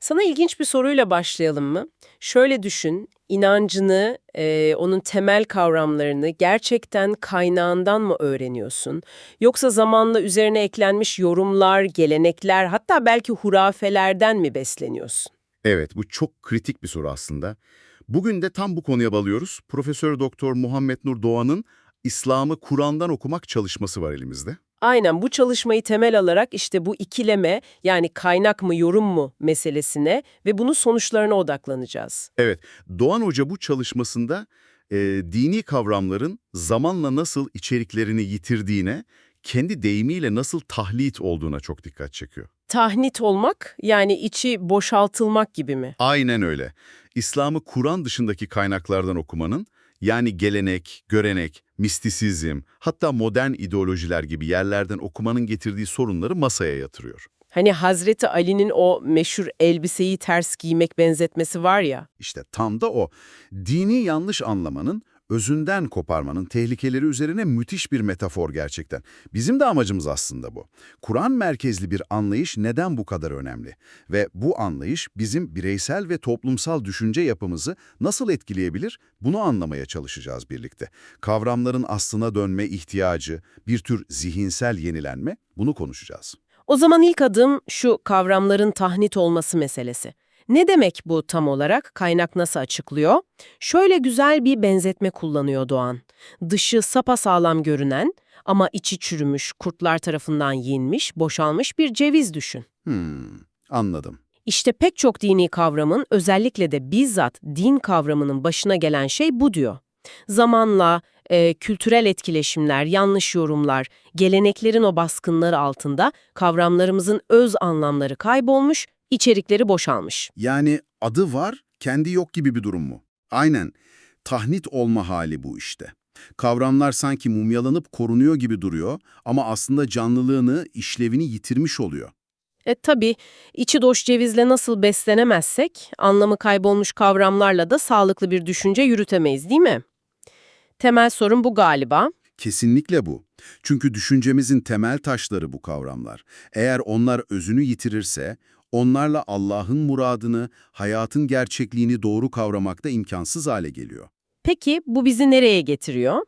Sana ilginç bir soruyla başlayalım mı? Şöyle düşün, inancını, e, onun temel kavramlarını gerçekten kaynağından mı öğreniyorsun? Yoksa zamanla üzerine eklenmiş yorumlar, gelenekler, hatta belki hurafelerden mi besleniyorsun? Evet, bu çok kritik bir soru aslında. Bugün de tam bu konuya balıyoruz. Profesör Doktor Muhammed Nur Doğan'ın İslam'ı Kur'an'dan okumak çalışması var elimizde. Aynen bu çalışmayı temel alarak işte bu ikileme yani kaynak mı yorum mu meselesine ve bunun sonuçlarına odaklanacağız. Evet, Doğan Hoca bu çalışmasında e, dini kavramların zamanla nasıl içeriklerini yitirdiğine, kendi deyimiyle nasıl tahlit olduğuna çok dikkat çekiyor. Tahnit olmak yani içi boşaltılmak gibi mi? Aynen öyle. İslam'ı Kur'an dışındaki kaynaklardan okumanın, yani gelenek, görenek, mistisizm, hatta modern ideolojiler gibi yerlerden okumanın getirdiği sorunları masaya yatırıyor. Hani Hazreti Ali'nin o meşhur elbiseyi ters giymek benzetmesi var ya. İşte tam da o. Dini yanlış anlamanın, özünden koparmanın tehlikeleri üzerine müthiş bir metafor gerçekten. Bizim de amacımız aslında bu. Kur'an merkezli bir anlayış neden bu kadar önemli? Ve bu anlayış bizim bireysel ve toplumsal düşünce yapımızı nasıl etkileyebilir? Bunu anlamaya çalışacağız birlikte. Kavramların aslına dönme ihtiyacı, bir tür zihinsel yenilenme, bunu konuşacağız. O zaman ilk adım şu kavramların tahnit olması meselesi. Ne demek bu tam olarak? Kaynak nasıl açıklıyor? Şöyle güzel bir benzetme kullanıyor Doğan. Dışı sapasağlam görünen ama içi çürümüş, kurtlar tarafından yenmiş, boşalmış bir ceviz düşün. Hmm, anladım. İşte pek çok dini kavramın, özellikle de bizzat din kavramının başına gelen şey bu diyor. Zamanla e, kültürel etkileşimler, yanlış yorumlar, geleneklerin o baskınları altında kavramlarımızın öz anlamları kaybolmuş, içerikleri boşalmış. Yani adı var, kendi yok gibi bir durum mu? Aynen. Tahnit olma hali bu işte. Kavramlar sanki mumyalanıp korunuyor gibi duruyor ama aslında canlılığını, işlevini yitirmiş oluyor. E tabi içi doş cevizle nasıl beslenemezsek anlamı kaybolmuş kavramlarla da sağlıklı bir düşünce yürütemeyiz değil mi? Temel sorun bu galiba. Kesinlikle bu. Çünkü düşüncemizin temel taşları bu kavramlar. Eğer onlar özünü yitirirse, onlarla Allah'ın muradını, hayatın gerçekliğini doğru kavramak da imkansız hale geliyor. Peki bu bizi nereye getiriyor?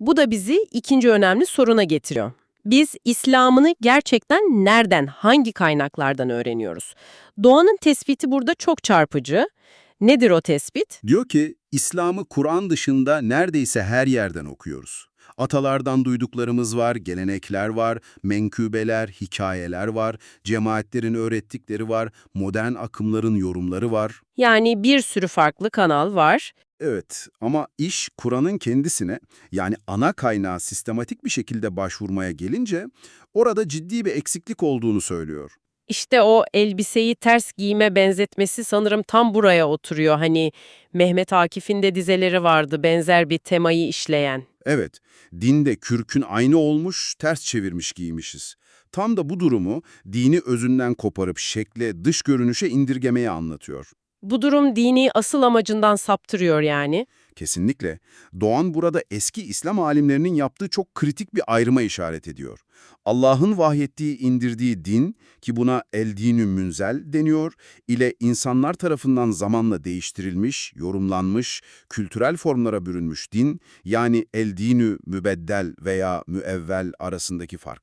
Bu da bizi ikinci önemli soruna getiriyor. Biz İslam'ını gerçekten nereden, hangi kaynaklardan öğreniyoruz? Doğanın tespiti burada çok çarpıcı. Nedir o tespit? Diyor ki, İslam'ı Kur'an dışında neredeyse her yerden okuyoruz. Atalardan duyduklarımız var, gelenekler var, menkübeler, hikayeler var, cemaatlerin öğrettikleri var, modern akımların yorumları var. Yani bir sürü farklı kanal var. Evet ama iş Kur'an'ın kendisine yani ana kaynağa sistematik bir şekilde başvurmaya gelince orada ciddi bir eksiklik olduğunu söylüyor. İşte o elbiseyi ters giyme benzetmesi sanırım tam buraya oturuyor. Hani Mehmet Akif'in de dizeleri vardı benzer bir temayı işleyen. Evet, dinde kürkün aynı olmuş, ters çevirmiş giymişiz. Tam da bu durumu dini özünden koparıp şekle, dış görünüşe indirgemeye anlatıyor. Bu durum dini asıl amacından saptırıyor yani. Kesinlikle. Doğan burada eski İslam alimlerinin yaptığı çok kritik bir ayrıma işaret ediyor. Allah'ın vahyettiği, indirdiği din ki buna el dinü münzel deniyor, ile insanlar tarafından zamanla değiştirilmiş, yorumlanmış, kültürel formlara bürünmüş din, yani el dinü mübeddel veya müevvel arasındaki fark.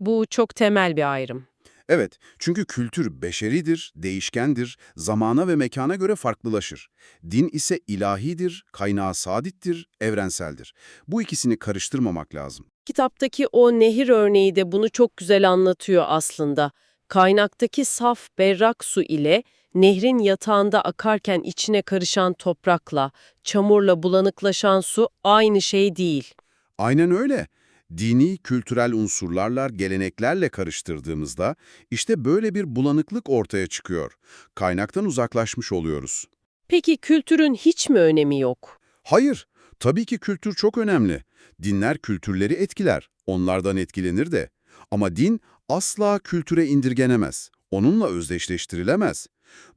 Bu çok temel bir ayrım. Evet, çünkü kültür beşeridir, değişkendir, zamana ve mekana göre farklılaşır. Din ise ilahidir, kaynağı sadittir, evrenseldir. Bu ikisini karıştırmamak lazım. Kitaptaki o nehir örneği de bunu çok güzel anlatıyor aslında. Kaynaktaki saf, berrak su ile nehrin yatağında akarken içine karışan toprakla, çamurla bulanıklaşan su aynı şey değil. Aynen öyle. Dini, kültürel unsurlarla, geleneklerle karıştırdığımızda işte böyle bir bulanıklık ortaya çıkıyor. Kaynaktan uzaklaşmış oluyoruz. Peki kültürün hiç mi önemi yok? Hayır, tabii ki kültür çok önemli. Dinler kültürleri etkiler, onlardan etkilenir de. Ama din asla kültüre indirgenemez, onunla özdeşleştirilemez.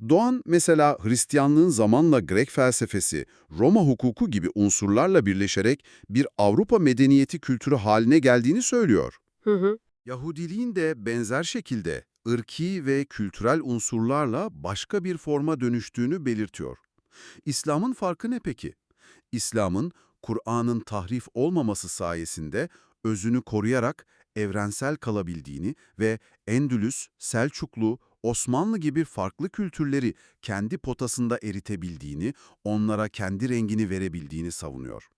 Doğan mesela Hristiyanlığın zamanla Grek felsefesi, Roma hukuku gibi unsurlarla birleşerek bir Avrupa medeniyeti kültürü haline geldiğini söylüyor. Hı hı. Yahudiliğin de benzer şekilde ırki ve kültürel unsurlarla başka bir forma dönüştüğünü belirtiyor. İslam'ın farkı ne peki? İslam'ın Kur'an'ın tahrif olmaması sayesinde özünü koruyarak evrensel kalabildiğini ve Endülüs, Selçuklu, Osmanlı gibi farklı kültürleri kendi potasında eritebildiğini, onlara kendi rengini verebildiğini savunuyor.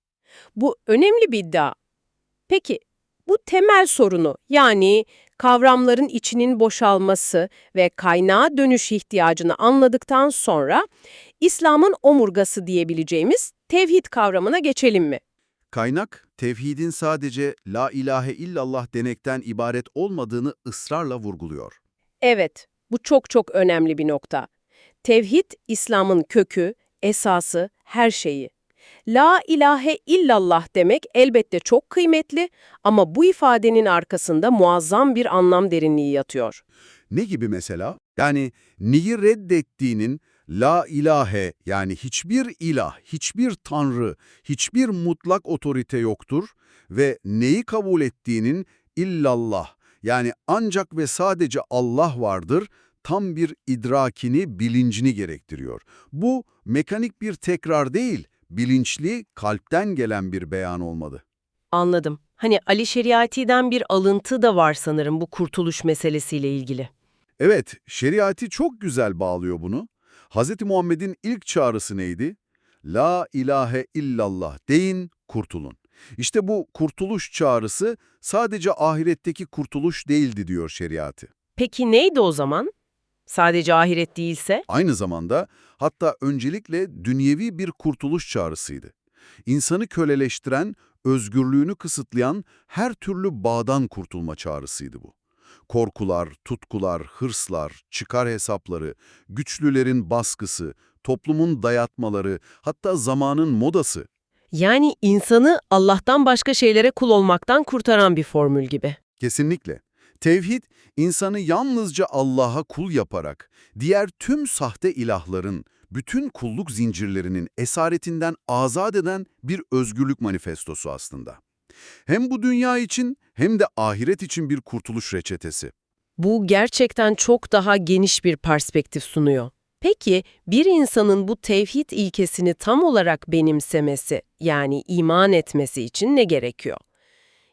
Bu önemli bir iddia. Peki, bu temel sorunu yani kavramların içinin boşalması ve kaynağa dönüş ihtiyacını anladıktan sonra İslam'ın omurgası diyebileceğimiz tevhid kavramına geçelim mi? Kaynak, tevhidin sadece la ilahe illallah denekten ibaret olmadığını ısrarla vurguluyor. Evet, bu çok çok önemli bir nokta. Tevhid, İslam'ın kökü, esası, her şeyi. La ilahe illallah demek elbette çok kıymetli ama bu ifadenin arkasında muazzam bir anlam derinliği yatıyor. Ne gibi mesela? Yani neyi reddettiğinin la ilahe yani hiçbir ilah, hiçbir tanrı, hiçbir mutlak otorite yoktur ve neyi kabul ettiğinin illallah yani ancak ve sadece Allah vardır tam bir idrakini, bilincini gerektiriyor. Bu mekanik bir tekrar değil, bilinçli, kalpten gelen bir beyan olmalı. Anladım. Hani Ali Şeriati'den bir alıntı da var sanırım bu kurtuluş meselesiyle ilgili. Evet, şeriatı çok güzel bağlıyor bunu. Hz. Muhammed'in ilk çağrısı neydi? La ilahe illallah deyin, kurtulun. İşte bu kurtuluş çağrısı sadece ahiretteki kurtuluş değildi diyor şeriatı. Peki neydi o zaman? Sadece ahiret değilse? Aynı zamanda hatta öncelikle dünyevi bir kurtuluş çağrısıydı. İnsanı köleleştiren, özgürlüğünü kısıtlayan her türlü bağdan kurtulma çağrısıydı bu. Korkular, tutkular, hırslar, çıkar hesapları, güçlülerin baskısı, toplumun dayatmaları, hatta zamanın modası. Yani insanı Allah'tan başka şeylere kul olmaktan kurtaran bir formül gibi. Kesinlikle. Tevhid, insanı yalnızca Allah'a kul yaparak, diğer tüm sahte ilahların, bütün kulluk zincirlerinin esaretinden azat eden bir özgürlük manifestosu aslında. Hem bu dünya için hem de ahiret için bir kurtuluş reçetesi. Bu gerçekten çok daha geniş bir perspektif sunuyor. Peki bir insanın bu tevhid ilkesini tam olarak benimsemesi yani iman etmesi için ne gerekiyor?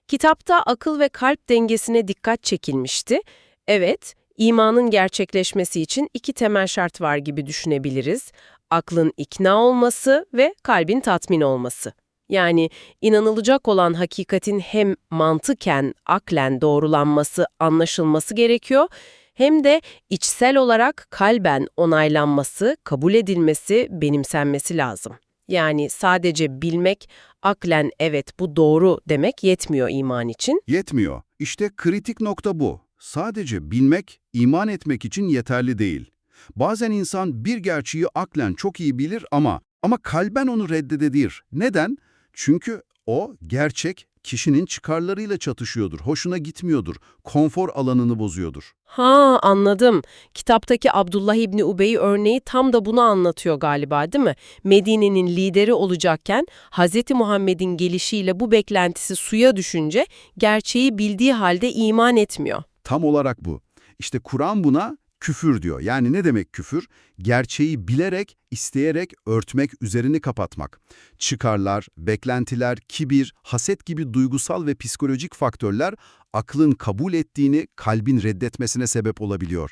Kitapta akıl ve kalp dengesine dikkat çekilmişti. Evet, imanın gerçekleşmesi için iki temel şart var gibi düşünebiliriz. Aklın ikna olması ve kalbin tatmin olması. Yani inanılacak olan hakikatin hem mantıken, aklen doğrulanması, anlaşılması gerekiyor, hem de içsel olarak kalben onaylanması, kabul edilmesi, benimsenmesi lazım. Yani sadece bilmek, aklen evet bu doğru demek yetmiyor iman için. Yetmiyor. İşte kritik nokta bu. Sadece bilmek, iman etmek için yeterli değil. Bazen insan bir gerçeği aklen çok iyi bilir ama ama kalben onu reddedebilir. Neden? Çünkü o gerçek kişinin çıkarlarıyla çatışıyordur, hoşuna gitmiyordur, konfor alanını bozuyordur. Ha anladım. Kitaptaki Abdullah İbni Ubey örneği tam da bunu anlatıyor galiba değil mi? Medine'nin lideri olacakken Hz. Muhammed'in gelişiyle bu beklentisi suya düşünce gerçeği bildiği halde iman etmiyor. Tam olarak bu. İşte Kur'an buna küfür diyor. Yani ne demek küfür? Gerçeği bilerek, isteyerek örtmek, üzerini kapatmak. Çıkarlar, beklentiler, kibir, haset gibi duygusal ve psikolojik faktörler aklın kabul ettiğini kalbin reddetmesine sebep olabiliyor.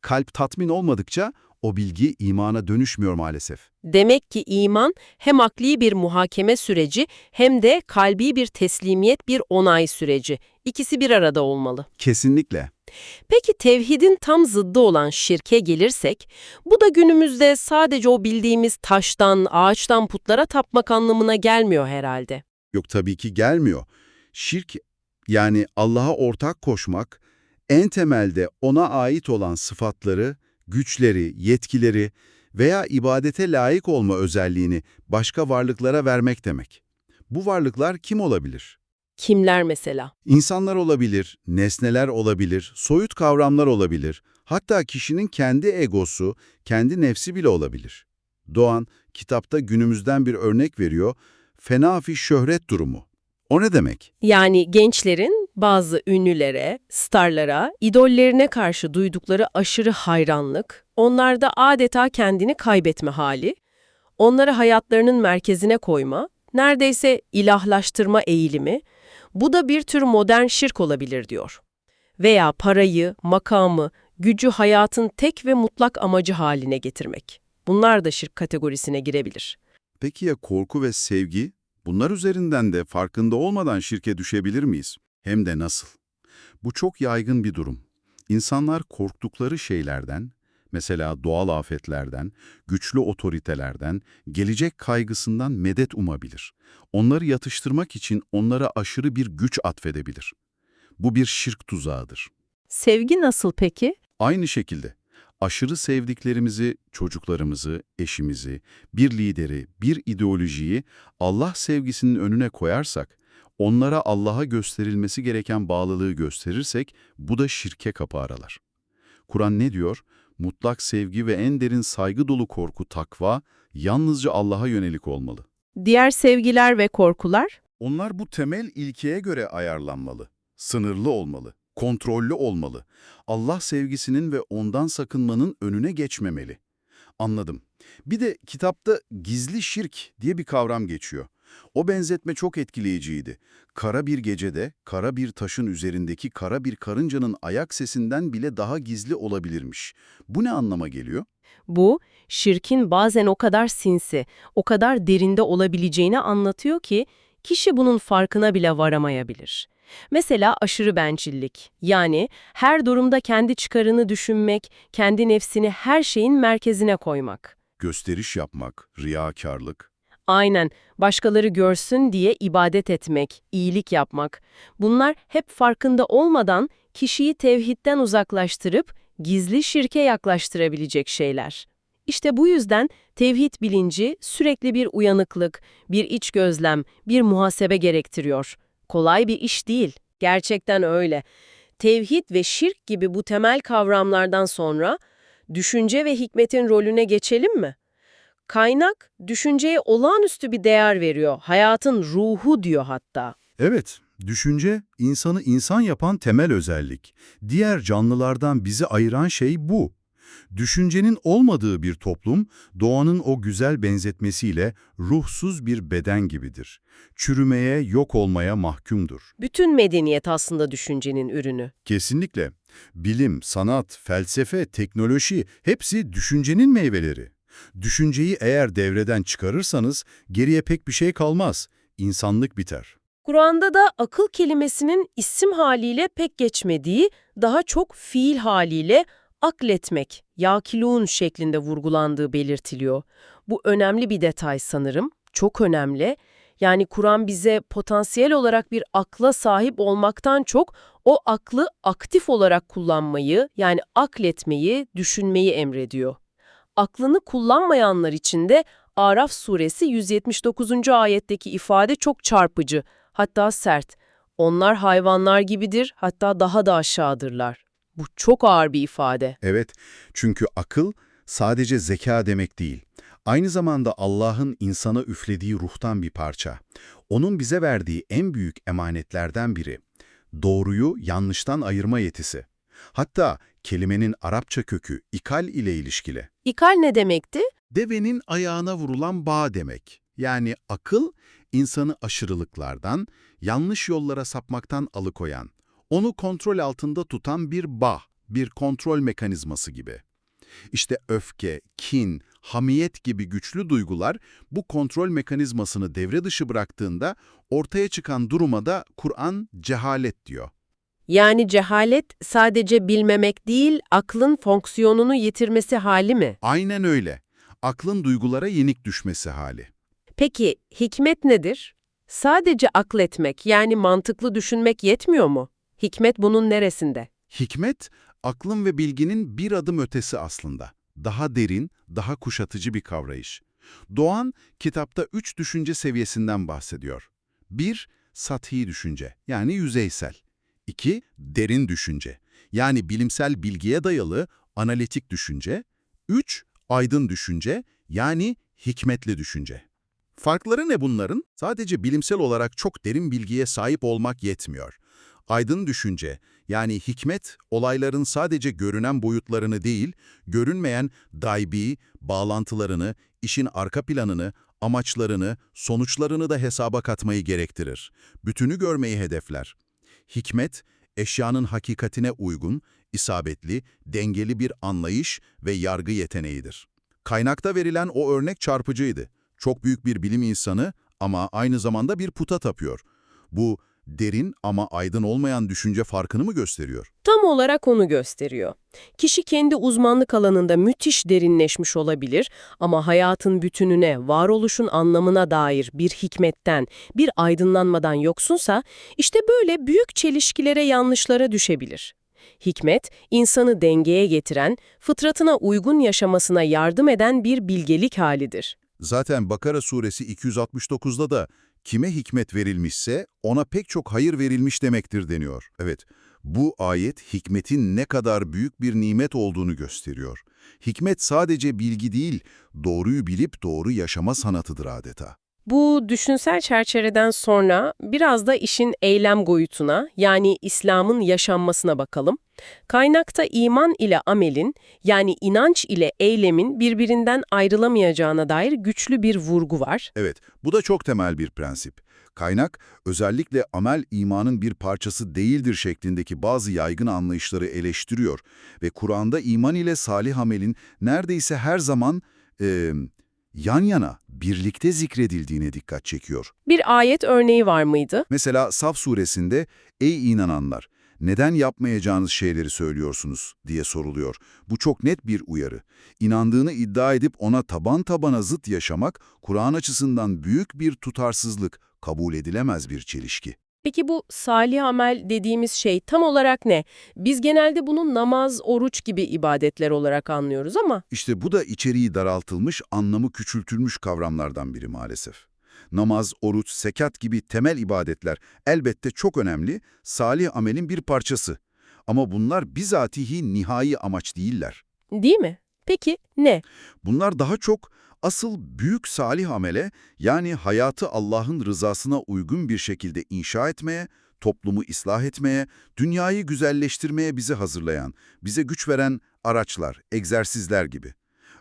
Kalp tatmin olmadıkça o bilgi imana dönüşmüyor maalesef. Demek ki iman hem akli bir muhakeme süreci hem de kalbi bir teslimiyet, bir onay süreci. İkisi bir arada olmalı. Kesinlikle. Peki tevhidin tam zıddı olan şirke gelirsek, bu da günümüzde sadece o bildiğimiz taştan, ağaçtan putlara tapmak anlamına gelmiyor herhalde. Yok tabii ki gelmiyor. Şirk yani Allah'a ortak koşmak en temelde ona ait olan sıfatları, güçleri, yetkileri veya ibadete layık olma özelliğini başka varlıklara vermek demek. Bu varlıklar kim olabilir? Kimler mesela? İnsanlar olabilir, nesneler olabilir, soyut kavramlar olabilir, hatta kişinin kendi egosu, kendi nefsi bile olabilir. Doğan, kitapta günümüzden bir örnek veriyor, fena fi şöhret durumu. O ne demek? Yani gençlerin bazı ünlülere, starlara, idollerine karşı duydukları aşırı hayranlık, onlarda adeta kendini kaybetme hali, onları hayatlarının merkezine koyma, neredeyse ilahlaştırma eğilimi, bu da bir tür modern şirk olabilir diyor. Veya parayı, makamı, gücü hayatın tek ve mutlak amacı haline getirmek. Bunlar da şirk kategorisine girebilir. Peki ya korku ve sevgi? Bunlar üzerinden de farkında olmadan şirke düşebilir miyiz? Hem de nasıl? Bu çok yaygın bir durum. İnsanlar korktukları şeylerden, mesela doğal afetlerden, güçlü otoritelerden, gelecek kaygısından medet umabilir. Onları yatıştırmak için onlara aşırı bir güç atfedebilir. Bu bir şirk tuzağıdır. Sevgi nasıl peki? Aynı şekilde aşırı sevdiklerimizi, çocuklarımızı, eşimizi, bir lideri, bir ideolojiyi Allah sevgisinin önüne koyarsak, onlara Allah'a gösterilmesi gereken bağlılığı gösterirsek bu da şirke kapı aralar. Kur'an ne diyor? Mutlak sevgi ve en derin saygı dolu korku, takva yalnızca Allah'a yönelik olmalı. Diğer sevgiler ve korkular? Onlar bu temel ilkeye göre ayarlanmalı, sınırlı olmalı, kontrollü olmalı. Allah sevgisinin ve ondan sakınmanın önüne geçmemeli. Anladım. Bir de kitapta gizli şirk diye bir kavram geçiyor. O benzetme çok etkileyiciydi. Kara bir gecede, kara bir taşın üzerindeki kara bir karıncanın ayak sesinden bile daha gizli olabilirmiş. Bu ne anlama geliyor? Bu, şirkin bazen o kadar sinsi, o kadar derinde olabileceğini anlatıyor ki, kişi bunun farkına bile varamayabilir. Mesela aşırı bencillik, yani her durumda kendi çıkarını düşünmek, kendi nefsini her şeyin merkezine koymak. Gösteriş yapmak, riyakarlık. Aynen, başkaları görsün diye ibadet etmek, iyilik yapmak. Bunlar hep farkında olmadan kişiyi tevhidden uzaklaştırıp gizli şirke yaklaştırabilecek şeyler. İşte bu yüzden tevhid bilinci sürekli bir uyanıklık, bir iç gözlem, bir muhasebe gerektiriyor. Kolay bir iş değil, gerçekten öyle. Tevhid ve şirk gibi bu temel kavramlardan sonra düşünce ve hikmetin rolüne geçelim mi? Kaynak, düşünceye olağanüstü bir değer veriyor. Hayatın ruhu diyor hatta. Evet, düşünce insanı insan yapan temel özellik. Diğer canlılardan bizi ayıran şey bu. Düşüncenin olmadığı bir toplum, doğanın o güzel benzetmesiyle ruhsuz bir beden gibidir. Çürümeye, yok olmaya mahkumdur. Bütün medeniyet aslında düşüncenin ürünü. Kesinlikle. Bilim, sanat, felsefe, teknoloji hepsi düşüncenin meyveleri. Düşünceyi eğer devreden çıkarırsanız geriye pek bir şey kalmaz. İnsanlık biter. Kur'an'da da akıl kelimesinin isim haliyle pek geçmediği, daha çok fiil haliyle akletmek, yakilun şeklinde vurgulandığı belirtiliyor. Bu önemli bir detay sanırım, çok önemli. Yani Kur'an bize potansiyel olarak bir akla sahip olmaktan çok o aklı aktif olarak kullanmayı, yani akletmeyi, düşünmeyi emrediyor. Aklını kullanmayanlar için de Araf suresi 179. ayetteki ifade çok çarpıcı, hatta sert. Onlar hayvanlar gibidir, hatta daha da aşağıdırlar. Bu çok ağır bir ifade. Evet, çünkü akıl sadece zeka demek değil. Aynı zamanda Allah'ın insana üflediği ruhtan bir parça. Onun bize verdiği en büyük emanetlerden biri. Doğruyu yanlıştan ayırma yetisi. Hatta kelimenin Arapça kökü ikal ile ilişkili. İkal ne demekti? Devenin ayağına vurulan bağ demek. Yani akıl, insanı aşırılıklardan, yanlış yollara sapmaktan alıkoyan, onu kontrol altında tutan bir bağ, bir kontrol mekanizması gibi. İşte öfke, kin, hamiyet gibi güçlü duygular bu kontrol mekanizmasını devre dışı bıraktığında ortaya çıkan duruma da Kur'an cehalet diyor. Yani cehalet sadece bilmemek değil, aklın fonksiyonunu yitirmesi hali mi? Aynen öyle. Aklın duygulara yenik düşmesi hali. Peki hikmet nedir? Sadece akletmek yani mantıklı düşünmek yetmiyor mu? Hikmet bunun neresinde? Hikmet, aklın ve bilginin bir adım ötesi aslında. Daha derin, daha kuşatıcı bir kavrayış. Doğan, kitapta üç düşünce seviyesinden bahsediyor. 1. Sathi düşünce, yani yüzeysel. 2. Derin düşünce, yani bilimsel bilgiye dayalı, analitik düşünce. 3. Aydın düşünce, yani hikmetli düşünce. Farkları ne bunların? Sadece bilimsel olarak çok derin bilgiye sahip olmak yetmiyor. Aydın düşünce, yani hikmet, olayların sadece görünen boyutlarını değil, görünmeyen daibi, bağlantılarını, işin arka planını, amaçlarını, sonuçlarını da hesaba katmayı gerektirir. Bütünü görmeyi hedefler. Hikmet, eşyanın hakikatine uygun, isabetli, dengeli bir anlayış ve yargı yeteneğidir. Kaynakta verilen o örnek çarpıcıydı. Çok büyük bir bilim insanı ama aynı zamanda bir puta tapıyor. Bu derin ama aydın olmayan düşünce farkını mı gösteriyor? Tam olarak onu gösteriyor. Kişi kendi uzmanlık alanında müthiş derinleşmiş olabilir ama hayatın bütününe, varoluşun anlamına dair bir hikmetten, bir aydınlanmadan yoksunsa, işte böyle büyük çelişkilere, yanlışlara düşebilir. Hikmet, insanı dengeye getiren, fıtratına uygun yaşamasına yardım eden bir bilgelik halidir. Zaten Bakara suresi 269'da da kime hikmet verilmişse ona pek çok hayır verilmiş demektir deniyor. Evet, bu ayet hikmetin ne kadar büyük bir nimet olduğunu gösteriyor. Hikmet sadece bilgi değil, doğruyu bilip doğru yaşama sanatıdır adeta. Bu düşünsel çerçeveden sonra biraz da işin eylem boyutuna yani İslam'ın yaşanmasına bakalım. Kaynakta iman ile amelin yani inanç ile eylemin birbirinden ayrılamayacağına dair güçlü bir vurgu var. Evet, bu da çok temel bir prensip. Kaynak, özellikle amel imanın bir parçası değildir şeklindeki bazı yaygın anlayışları eleştiriyor ve Kur'an'da iman ile salih amelin neredeyse her zaman eee, yan yana, birlikte zikredildiğine dikkat çekiyor. Bir ayet örneği var mıydı? Mesela Saf suresinde, ''Ey inananlar, neden yapmayacağınız şeyleri söylüyorsunuz?'' diye soruluyor. Bu çok net bir uyarı. İnandığını iddia edip ona taban tabana zıt yaşamak, Kur'an açısından büyük bir tutarsızlık, kabul edilemez bir çelişki. Peki bu salih amel dediğimiz şey tam olarak ne? Biz genelde bunu namaz, oruç gibi ibadetler olarak anlıyoruz ama İşte bu da içeriği daraltılmış, anlamı küçültülmüş kavramlardan biri maalesef. Namaz, oruç, sekat gibi temel ibadetler elbette çok önemli, salih amelin bir parçası. Ama bunlar bizatihi nihai amaç değiller. değil mi? Peki ne? Bunlar daha çok asıl büyük salih amele yani hayatı Allah'ın rızasına uygun bir şekilde inşa etmeye, toplumu ıslah etmeye, dünyayı güzelleştirmeye bizi hazırlayan, bize güç veren araçlar, egzersizler gibi.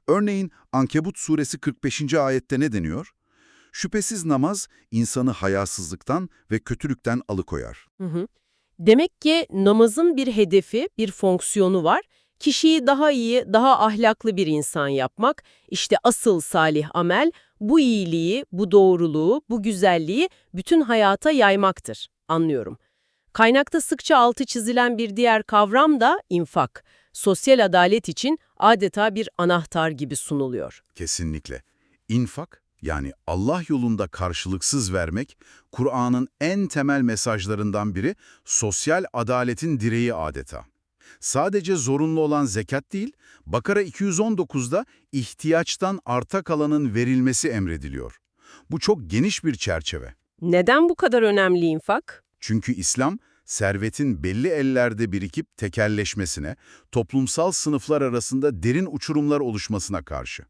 Örneğin Ankebut suresi 45. ayette ne deniyor? Şüphesiz namaz insanı hayasızlıktan ve kötülükten alıkoyar. Hı hı. Demek ki namazın bir hedefi, bir fonksiyonu var. Kişiyi daha iyi, daha ahlaklı bir insan yapmak, işte asıl salih amel bu iyiliği, bu doğruluğu, bu güzelliği bütün hayata yaymaktır. Anlıyorum. Kaynakta sıkça altı çizilen bir diğer kavram da infak. Sosyal adalet için adeta bir anahtar gibi sunuluyor. Kesinlikle. İnfak, yani Allah yolunda karşılıksız vermek, Kur'an'ın en temel mesajlarından biri sosyal adaletin direği adeta. Sadece zorunlu olan zekat değil, Bakara 219'da ihtiyaçtan arta kalanın verilmesi emrediliyor. Bu çok geniş bir çerçeve. Neden bu kadar önemli infak? Çünkü İslam, servetin belli ellerde birikip tekelleşmesine, toplumsal sınıflar arasında derin uçurumlar oluşmasına karşı.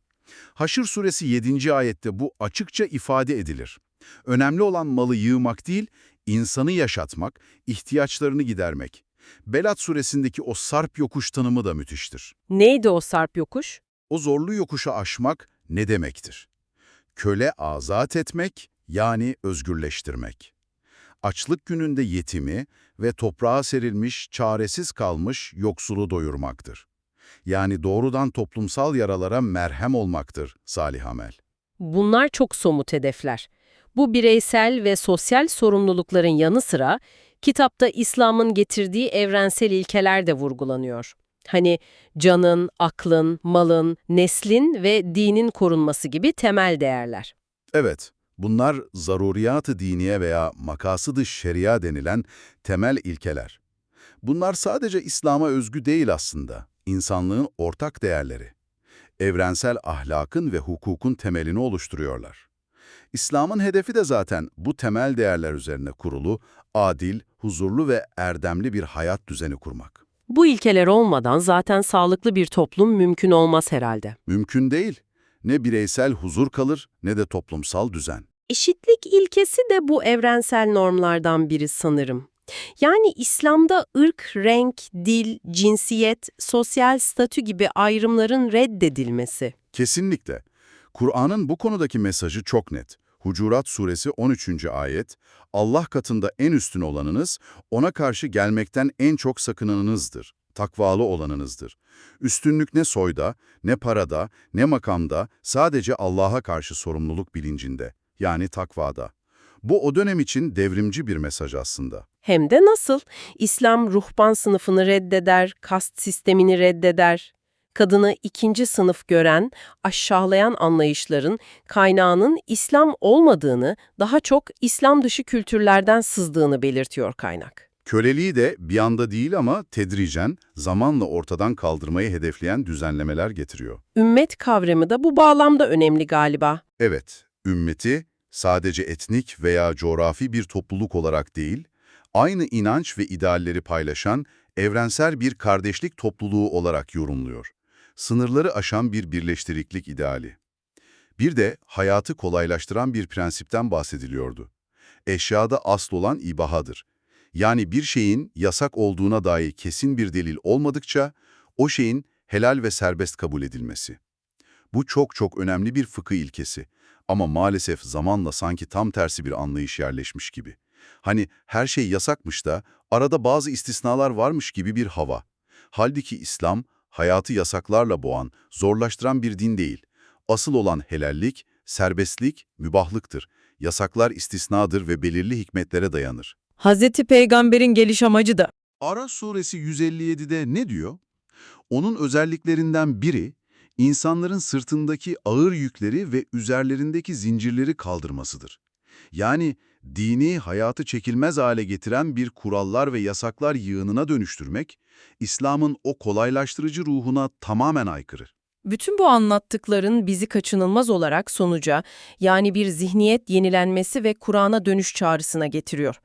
Haşr suresi 7. ayette bu açıkça ifade edilir. Önemli olan malı yığmak değil, insanı yaşatmak, ihtiyaçlarını gidermek. Belat suresindeki o sarp yokuş tanımı da müthiştir. Neydi o sarp yokuş? O zorlu yokuşu aşmak ne demektir? Köle azat etmek, yani özgürleştirmek. Açlık gününde yetimi ve toprağa serilmiş, çaresiz kalmış yoksulu doyurmaktır. Yani doğrudan toplumsal yaralara merhem olmaktır salih amel. Bunlar çok somut hedefler. Bu bireysel ve sosyal sorumlulukların yanı sıra kitapta İslam'ın getirdiği evrensel ilkeler de vurgulanıyor. Hani canın, aklın, malın, neslin ve dinin korunması gibi temel değerler. Evet, bunlar zaruriyat-ı diniye veya makasıd-ı şeria denilen temel ilkeler. Bunlar sadece İslam'a özgü değil aslında, insanlığın ortak değerleri. Evrensel ahlakın ve hukukun temelini oluşturuyorlar. İslam'ın hedefi de zaten bu temel değerler üzerine kurulu, adil, huzurlu ve erdemli bir hayat düzeni kurmak. Bu ilkeler olmadan zaten sağlıklı bir toplum mümkün olmaz herhalde. Mümkün değil. Ne bireysel huzur kalır ne de toplumsal düzen. Eşitlik ilkesi de bu evrensel normlardan biri sanırım. Yani İslam'da ırk, renk, dil, cinsiyet, sosyal statü gibi ayrımların reddedilmesi. Kesinlikle. Kur'an'ın bu konudaki mesajı çok net. Hucurat suresi 13. ayet, Allah katında en üstün olanınız, ona karşı gelmekten en çok sakınanınızdır, takvalı olanınızdır. Üstünlük ne soyda, ne parada, ne makamda, sadece Allah'a karşı sorumluluk bilincinde, yani takvada. Bu o dönem için devrimci bir mesaj aslında. Hem de nasıl? İslam ruhban sınıfını reddeder, kast sistemini reddeder. Kadını ikinci sınıf gören, aşağılayan anlayışların kaynağının İslam olmadığını, daha çok İslam dışı kültürlerden sızdığını belirtiyor kaynak. Köleliği de bir anda değil ama tedricen, zamanla ortadan kaldırmayı hedefleyen düzenlemeler getiriyor. Ümmet kavramı da bu bağlamda önemli galiba. Evet, ümmeti sadece etnik veya coğrafi bir topluluk olarak değil, aynı inanç ve idealleri paylaşan evrensel bir kardeşlik topluluğu olarak yorumluyor. Sınırları aşan bir birleştiriklik ideali. Bir de hayatı kolaylaştıran bir prensipten bahsediliyordu. Eşyada asıl olan ibahadır. Yani bir şeyin yasak olduğuna dair kesin bir delil olmadıkça, o şeyin helal ve serbest kabul edilmesi. Bu çok çok önemli bir fıkıh ilkesi. Ama maalesef zamanla sanki tam tersi bir anlayış yerleşmiş gibi. Hani her şey yasakmış da arada bazı istisnalar varmış gibi bir hava. Halbuki İslam, hayatı yasaklarla boğan, zorlaştıran bir din değil. Asıl olan helallik, serbestlik, mübahlıktır. Yasaklar istisnadır ve belirli hikmetlere dayanır. Hazreti Peygamber'in geliş amacı da Ara suresi 157'de ne diyor? Onun özelliklerinden biri, insanların sırtındaki ağır yükleri ve üzerlerindeki zincirleri kaldırmasıdır. Yani dini hayatı çekilmez hale getiren bir kurallar ve yasaklar yığınına dönüştürmek, İslam'ın o kolaylaştırıcı ruhuna tamamen aykırı. Bütün bu anlattıkların bizi kaçınılmaz olarak sonuca, yani bir zihniyet yenilenmesi ve Kur'an'a dönüş çağrısına getiriyor.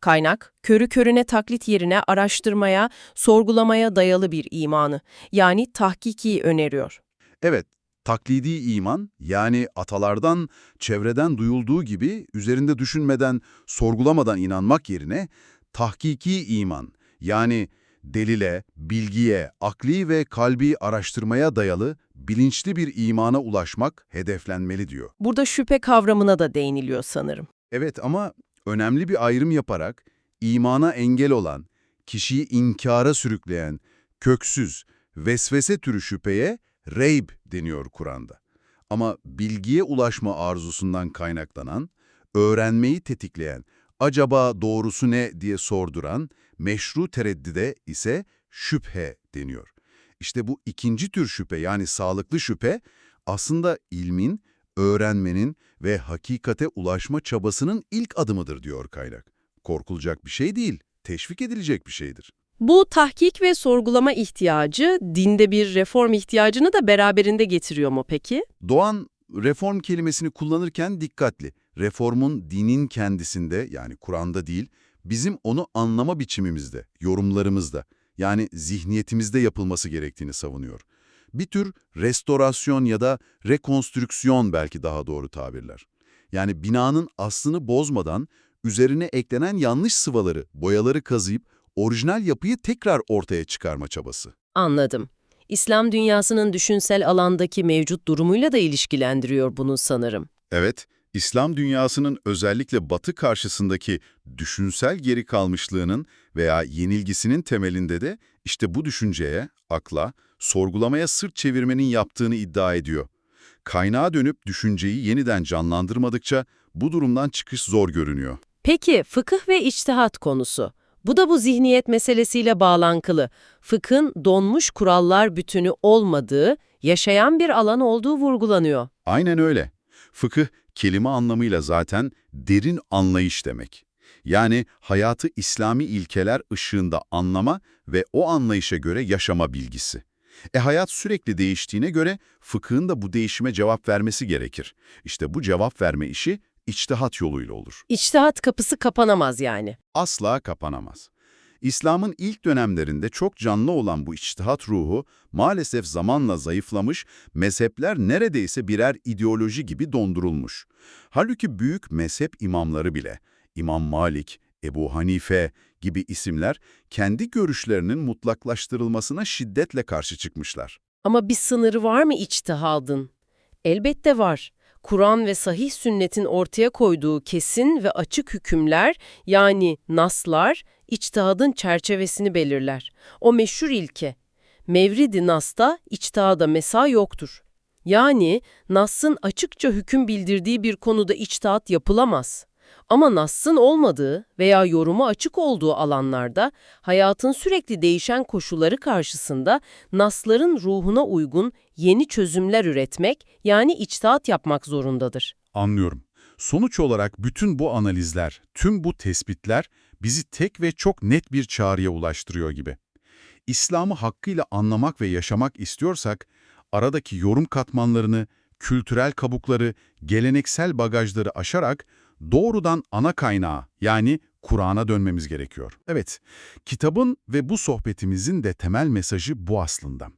Kaynak, körü körüne taklit yerine araştırmaya, sorgulamaya dayalı bir imanı, yani tahkiki öneriyor. Evet, taklidi iman, yani atalardan, çevreden duyulduğu gibi üzerinde düşünmeden, sorgulamadan inanmak yerine tahkiki iman, yani delile, bilgiye, akli ve kalbi araştırmaya dayalı bilinçli bir imana ulaşmak hedeflenmeli diyor. Burada şüphe kavramına da değiniliyor sanırım. Evet ama önemli bir ayrım yaparak imana engel olan, kişiyi inkara sürükleyen, köksüz, vesvese türü şüpheye reyb deniyor Kur'an'da. Ama bilgiye ulaşma arzusundan kaynaklanan, öğrenmeyi tetikleyen, acaba doğrusu ne diye sorduran, meşru tereddüde ise şüphe deniyor. İşte bu ikinci tür şüphe yani sağlıklı şüphe aslında ilmin, öğrenmenin ve hakikate ulaşma çabasının ilk adımıdır diyor kaynak. Korkulacak bir şey değil, teşvik edilecek bir şeydir. Bu tahkik ve sorgulama ihtiyacı, dinde bir reform ihtiyacını da beraberinde getiriyor mu peki? Doğan reform kelimesini kullanırken dikkatli. Reformun dinin kendisinde yani Kur'an'da değil, bizim onu anlama biçimimizde, yorumlarımızda yani zihniyetimizde yapılması gerektiğini savunuyor. Bir tür restorasyon ya da rekonstrüksiyon belki daha doğru tabirler. Yani binanın aslını bozmadan üzerine eklenen yanlış sıvaları, boyaları kazıyıp orijinal yapıyı tekrar ortaya çıkarma çabası. Anladım. İslam dünyasının düşünsel alandaki mevcut durumuyla da ilişkilendiriyor bunu sanırım. Evet, İslam dünyasının özellikle Batı karşısındaki düşünsel geri kalmışlığının veya yenilgisinin temelinde de işte bu düşünceye, akla, sorgulamaya sırt çevirmenin yaptığını iddia ediyor. Kaynağa dönüp düşünceyi yeniden canlandırmadıkça bu durumdan çıkış zor görünüyor. Peki fıkıh ve içtihat konusu. Bu da bu zihniyet meselesiyle bağlantılı. Fıkhın donmuş kurallar bütünü olmadığı, yaşayan bir alan olduğu vurgulanıyor. Aynen öyle. Fıkıh kelime anlamıyla zaten derin anlayış demek. Yani hayatı İslami ilkeler ışığında anlama ve o anlayışa göre yaşama bilgisi. E hayat sürekli değiştiğine göre fıkhın da bu değişime cevap vermesi gerekir. İşte bu cevap verme işi içtihat yoluyla olur. İçtihat kapısı kapanamaz yani. Asla kapanamaz. İslam'ın ilk dönemlerinde çok canlı olan bu içtihat ruhu maalesef zamanla zayıflamış, mezhepler neredeyse birer ideoloji gibi dondurulmuş. Halbuki büyük mezhep imamları bile, İmam Malik, Ebu Hanife gibi isimler kendi görüşlerinin mutlaklaştırılmasına şiddetle karşı çıkmışlar. Ama bir sınırı var mı içtihadın? Elbette var. Kur'an ve sahih sünnetin ortaya koyduğu kesin ve açık hükümler yani naslar içtihadın çerçevesini belirler. O meşhur ilke. Mevridi nasta içtihada mesa yoktur. Yani Nass'ın açıkça hüküm bildirdiği bir konuda içtihat yapılamaz. Ama Nass'ın olmadığı veya yorumu açık olduğu alanlarda hayatın sürekli değişen koşulları karşısında Nas'ların ruhuna uygun yeni çözümler üretmek yani içtihat yapmak zorundadır. Anlıyorum. Sonuç olarak bütün bu analizler, tüm bu tespitler bizi tek ve çok net bir çağrıya ulaştırıyor gibi. İslam'ı hakkıyla anlamak ve yaşamak istiyorsak, aradaki yorum katmanlarını, kültürel kabukları, geleneksel bagajları aşarak doğrudan ana kaynağa yani Kur'an'a dönmemiz gerekiyor. Evet, kitabın ve bu sohbetimizin de temel mesajı bu aslında.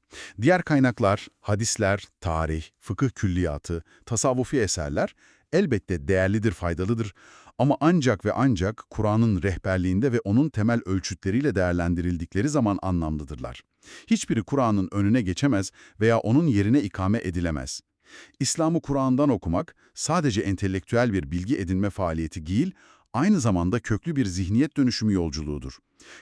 Diğer kaynaklar, hadisler, tarih, fıkıh külliyatı, tasavvufi eserler elbette değerlidir, faydalıdır ama ancak ve ancak Kur'an'ın rehberliğinde ve onun temel ölçütleriyle değerlendirildikleri zaman anlamlıdırlar. Hiçbiri Kur'an'ın önüne geçemez veya onun yerine ikame edilemez. İslam'ı Kur'an'dan okumak sadece entelektüel bir bilgi edinme faaliyeti değil, aynı zamanda köklü bir zihniyet dönüşümü yolculuğudur.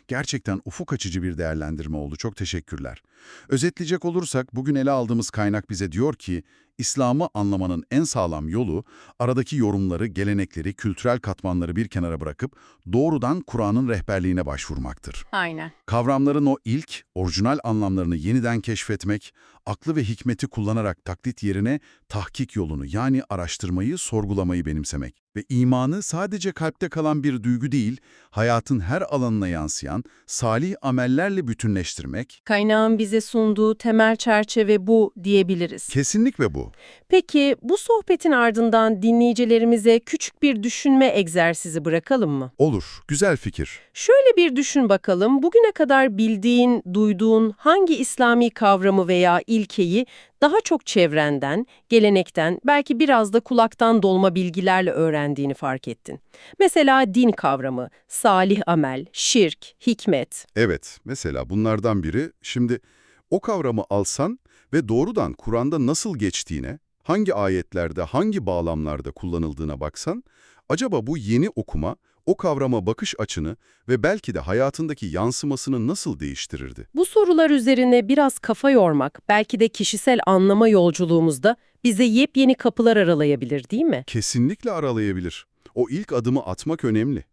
Gerçekten ufuk açıcı bir değerlendirme oldu. Çok teşekkürler. Özetleyecek olursak bugün ele aldığımız kaynak bize diyor ki, İslam'ı anlamanın en sağlam yolu, aradaki yorumları, gelenekleri, kültürel katmanları bir kenara bırakıp doğrudan Kur'an'ın rehberliğine başvurmaktır. Aynen. Kavramların o ilk, orijinal anlamlarını yeniden keşfetmek, aklı ve hikmeti kullanarak taklit yerine tahkik yolunu yani araştırmayı, sorgulamayı benimsemek ve imanı sadece kalpte kalan bir duygu değil, hayatın her alanına yansıyan salih amellerle bütünleştirmek, Kaynağın bize sunduğu temel çerçeve bu diyebiliriz. kesinlikle bu. Peki bu sohbetin ardından dinleyicilerimize küçük bir düşünme egzersizi bırakalım mı? Olur, güzel fikir. Şöyle bir düşün bakalım, bugüne kadar bildiğin, duyduğun hangi İslami kavramı veya ilkeyi daha çok çevrenden, gelenekten, belki biraz da kulaktan dolma bilgilerle öğrendiğini fark ettin. Mesela din kavramı, salih amel, şirk, hikmet. Evet, mesela bunlardan biri, şimdi o kavramı alsan ve doğrudan Kur'an'da nasıl geçtiğine, hangi ayetlerde, hangi bağlamlarda kullanıldığına baksan, acaba bu yeni okuma, o kavrama bakış açını ve belki de hayatındaki yansımasını nasıl değiştirirdi? Bu sorular üzerine biraz kafa yormak, belki de kişisel anlama yolculuğumuzda bize yepyeni kapılar aralayabilir değil mi? Kesinlikle aralayabilir. O ilk adımı atmak önemli.